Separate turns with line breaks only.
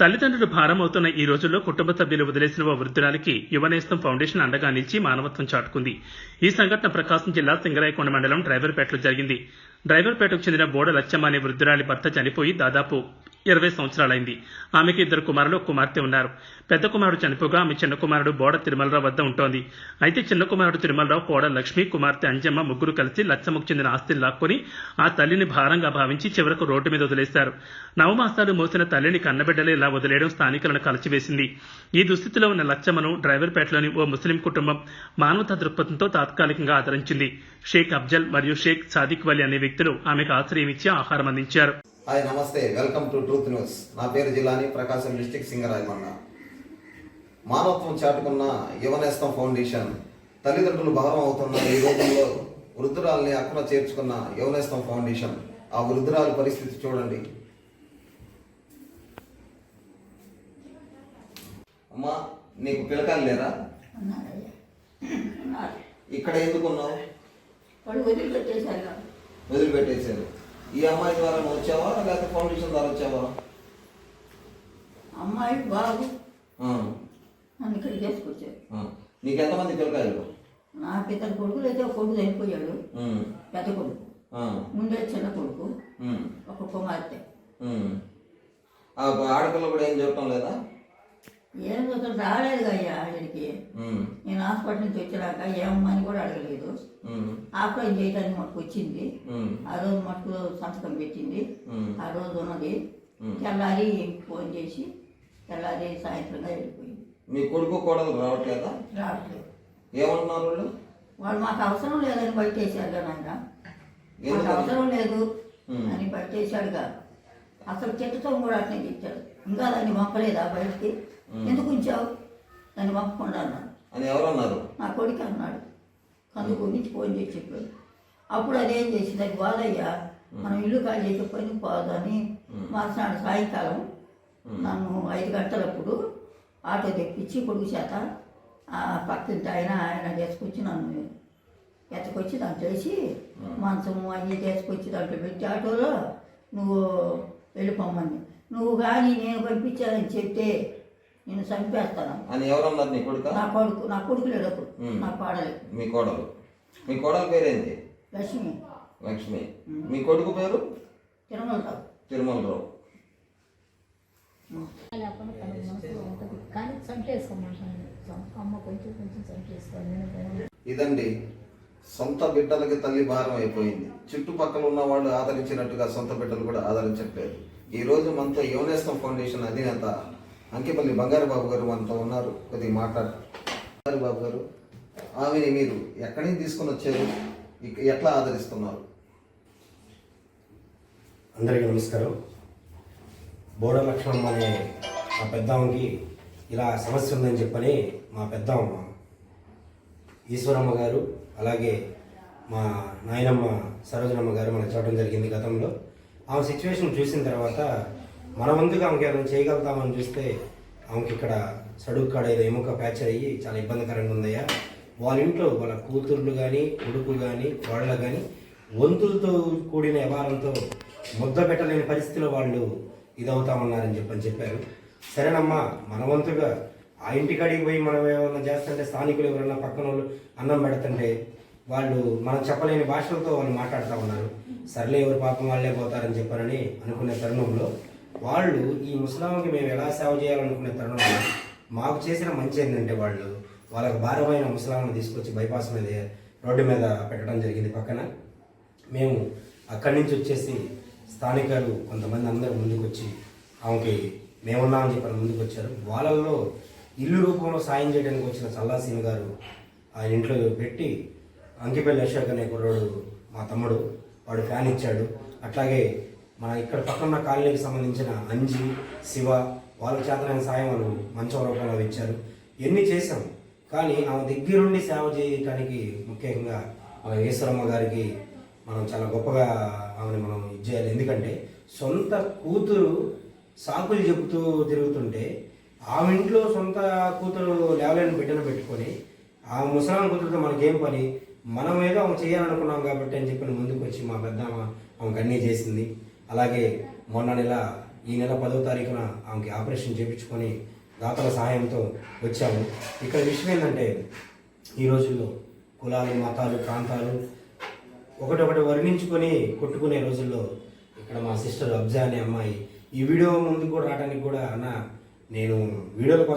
తల్లిదండ్రులు భారమవుతున్న ఈ రోజుల్లో కుటుంబ సభ్యులు వదిలేసిన ఓ వృద్ధురాలికి యువనేస్తం ఫౌండేషన్ అండగా నిలిచి మానవత్వం చాటుకుంది. ఈ సంఘటన ప్రకాశం జిల్లా సింగరాయకొండ మండలం డ్రైవర్పేటలో జరిగింది. డ్రైవర్పేటకు చెందిన బోడ లచ్చమ్మ అనే వృద్ధురాలి భర్త చనిపోయి దాదాపు ఇరవై సంవత్సరాలైంది. ఆమెకి ఇద్దరు కుమారులు కుమార్తె ఉన్నారు. పెద్ద కుమారుడు చనిపోగా ఆమె చిన్న కుమారుడు బోడ తిరుమలరావు వద్ద ఉంటోంది. అయితే చిన్న కుమారుడు తిరుమలరావు కోడ లక్ష్మి కుమార్తె అంజమ్మ ముగ్గురు కలిసి లచ్చమ్మకు చెందిన ఆస్తిని లాక్కొని ఆ తల్లిని భారంగా భావించి చివరకు రోడ్డు మీద వదిలేశారు. నవమాసాలు మోసిన తల్లిని కన్నబిడ్డలే ఇలా వదిలేయడం స్థానికులను కలిచివేసింది. ఈ దుస్థితిలో ఉన్న లచ్చమ్మను డ్రైవర్పేటలోని ఓ ముస్లిం కుటుంబం మానవతా దృక్పథంతో తాత్కాలికంగా ఆదరించింది. షేక్ అఫ్జల్ మరియు షేక్ సాదిక్ వలి అనే వ్యక్తులు ఆమెకు ఆశ్రయం ఇచ్చి ఆహారం అందించారు.
హాయ్ నమస్తే. Welcome to truth news. నా పేరు జిల్లాని ప్రకాశం డిస్టిక్ సింగరాయమన్న. మానవత్వం చాటుకున్న యువనేస్తం ఫౌండేషన్. తల్లిదండ్రులు భారం అవుతున్న ఈ రోజుల్లో వృద్ధురాల్ని అక్కడ చేర్చుకున్న యువనేస్తం ఫౌండేషన్. ఆ వృద్ధురాలి పరిస్థితి చూడండి. అమ్మా నీకు పిలకాలు లేరా? ఇక్కడ ఎందుకున్నావు.
వదిలిపెట్టేశారు.
ఈ అమ్మాయి ద్వారా వచ్చావా? లేకపోతే ఫౌండేషన్ ద్వారా వచ్చావా?
అమ్మాయి బాబు నన్ను ఇక్కడ చేసుకొచ్చారు
ఆ. నీకు ఎంతమంది పిల్లకాయలు?
ఇద్దరు కొడుకులు అయితే ఒక కొడుకు చనిపోయాడు. పెద్ద కొడుకు. ఉండే చిన్న కొడుకు. ఒక కుమార్తె.
ఆడపిల్ల కూడా ఏం చెప్పడం లేదా?
ఏం అసలు రాలేదు అయ్యా
ఉమ్,
నేను హాస్పిటల్ నుంచి వచ్చినాక ఏమని కూడా అడగలేదు. ఆపరేషన్ చేయడానికి మటుకు వచ్చింది. ఆ రోజు మటుకు సంతకం పెట్టింది. ఆ రోజు ఉన్నది. తెల్లారి ఫోన్ చేసి తెల్లారి సాయంత్రంగా వెళ్ళిపోయింది.
మీ కొడుకు కోడలు రావట్లేదా?
రావట్లేదు.
ఏమంటున్నారు వాళ్ళు?
వాళ్ళు మాకు అవసరం లేదని బయటేశారు కదా ఆయన మాకు? అవసరం లేదు. అని బయటేశాడుగా అసలు తిట్టడం కూడా అట్నే తిట్టాడు ఇంకా దాన్ని పంపలేదా బయటికి? ఎందుకు ఉంచావు? దాన్ని పంపకుండా అన్నాడు
అని ఎవరన్నారు?
నా కొడుకు అన్నాడు. కందు గురించి ఫోన్ చేసి చెప్పాడు. అప్పుడు అదేం చేసింది? అది బాలయ్యా మనం ఇల్లు ఖాళీ చేసే పని పోదని మరుసనాడు సాయంకాలం నన్ను ఐదు గంటలప్పుడు ఆటో తెప్పించి కొడుకు చేత ఆ పక్కింటి ఆయన ఆయన చేసుకొచ్చి నన్ను ఎత్తకొచ్చి దాంట్లో వేసి మంచము అన్నీ చేసుకొచ్చి దాంట్లో పెట్టి ఆటోలో నువ్వు వెళ్ళిపోమని నువ్వు కానీ నేను పంపించానని చెప్తే నేను చంపేస్తాను.
అని ఎవరన్నారు నీ కొడుక?
నా కొడుకు నా కొడుకు లేడు అప్పుడు. నా పాడలే
మీ కోడలు. మీ కోడలు పేరేంటి
లక్ష్మి.
లక్ష్మి. మీ కొడుకు పేరు?
తిరుమలరావు.
తిరుమలరావు.
నేను భయం.
ఇదండి. సొంత బిడ్డలకి తల్లి భారం అయిపోయింది. చుట్టుపక్కల ఉన్న వాళ్ళు ఆదరించినట్టుగా సొంత బిడ్డలు కూడా ఆదరించట్లేదు. ఈ రోజు మనతో యువనేస్తం ఫౌండేషన్ అధినేత అంకిపల్లి బంగారు బాబు గారు మనతో ఉన్నారు. కొద్దిగా మాట్లాడు. బంగారు బాబు గారు ఆమెని మీరు ఎక్కడి నుంచి తీసుకొని వచ్చారు? ఎట్లా ఆదరిస్తున్నారు?
అందరికీ నమస్కారం. బోడ లక్ష్మణ్ అనే మా పెద్దమ్మకి ఇలా సమస్య ఉందని చెప్పని మా పెద్దమ్మ ఈశ్వరమ్మ గారు అలాగే మా నాయనమ్మ సరోజనమ్మ గారు మనకు చూడడం జరిగింది గతంలో. ఆమె సిచ్యువేషన్ చూసిన తర్వాత మన వంతుగా ఆమెకి ఏమైనా చేయగలుగుతామని చూస్తే ఆమెకి ఇక్కడ సడుగు కాడ ఏదో ఎముక ప్యాచర్ అయ్యి చాలా ఇబ్బందికరంగా ఉందయ్యా. వాళ్ళ ఇంట్లో వాళ్ళ కూతుర్లు కానీ కొడుకు కానీ వాళ్ళ కానీ వంతులతో కూడిన వ్యవహారంతో ముద్ద పెట్టలేని పరిస్థితిలో వాళ్ళు ఇదవుతామన్నారని చెప్పని చెప్పారు. సరేనమ్మా మన వంతుగా ఆ ఇంటికాడికి పోయి మనం ఏమన్నా చేస్తుంటే స్థానికులు ఎవరైనా పక్కన వాళ్ళు అన్నం పెడుతుంటే వాళ్ళు మనం చెప్పలేని భాషలతో వాళ్ళు మాట్లాడుతూ ఉన్నారు. సర్లే ఎవరి పాపం వాళ్ళే పోతారని చెప్పారని అనుకునే తరుణంలో వాళ్ళు ఈ ముస్లాంకి మేము ఎలా సేవ చేయాలనుకునే తరుణంలో మాకు చేసిన మంచి ఏంటంటే వాళ్ళు వాళ్ళకి భారమైన ముస్లాంను తీసుకొచ్చి బైపాస్ మీద రోడ్డు మీద పెట్టడం జరిగింది పక్కన. మేము అక్కడి నుంచి వచ్చేసి స్థానికులు కొంతమంది అందరూ ముందుకు వచ్చి ఆమెకి మేమున్నామని చెప్పి ముందుకు వచ్చారు వాళ్ళల్లో ఇల్లు రూపంలో సాయం చేయడానికి వచ్చిన చల్లాసీన్ గారు ఆయన ఇంట్లో పెట్టి అంకిపల్లి అశోక్ అనే కుర్రాడు మా తమ్ముడు వాడు ఫ్యాన్ ఇచ్చాడు. అట్లాగే మన ఇక్కడ పక్కన కాలనీకి సంబంధించిన అంజి శివ వాళ్ళకి చేతనైన సాయం వాళ్ళు మంచం రూపంలో ఇచ్చారు. ఎన్ని చేశాం. కానీ ఆమె దగ్గరుండి సేవ చేయడానికి ముఖ్యంగా మన ఈశ్వరమ్మ గారికి మనం చాలా గొప్పగా ఆమెను మనం ఇది చేయాలి. ఎందుకంటే సొంత కూతురు సాకులు చెబుతూ తిరుగుతుంటే ఆమె ఇంట్లో సొంత కూతురు లేవలేని బిడ్డను పెట్టుకొని ఆ ముసలాం కూతురుతో మనకేం పని? మనం ఏదో ఆమె చేయాలనుకున్నాం కాబట్టి అని చెప్పి ముందుకు వచ్చి మా పెద్దమ్మ ఆమెకు అన్నీ చేసింది. అలాగే మొన్న నెల ఈ నెల పదో తారీఖున ఆమెకి ఆపరేషన్ చేయించుకొని దాతల సహాయంతో వచ్చాము. ఇక్కడ విషయం ఏంటంటే ఈ రోజుల్లో కులాలు మతాలు ప్రాంతాలు ఒకటొకటి వర్ణించుకొని కొట్టుకునే రోజుల్లో ఇక్కడ మా సిస్టర్ అబ్జా అనే అమ్మాయి ఈ వీడియో ముందు కూడా రావడానికి కూడా అన్న నేను వీడియోల కోసం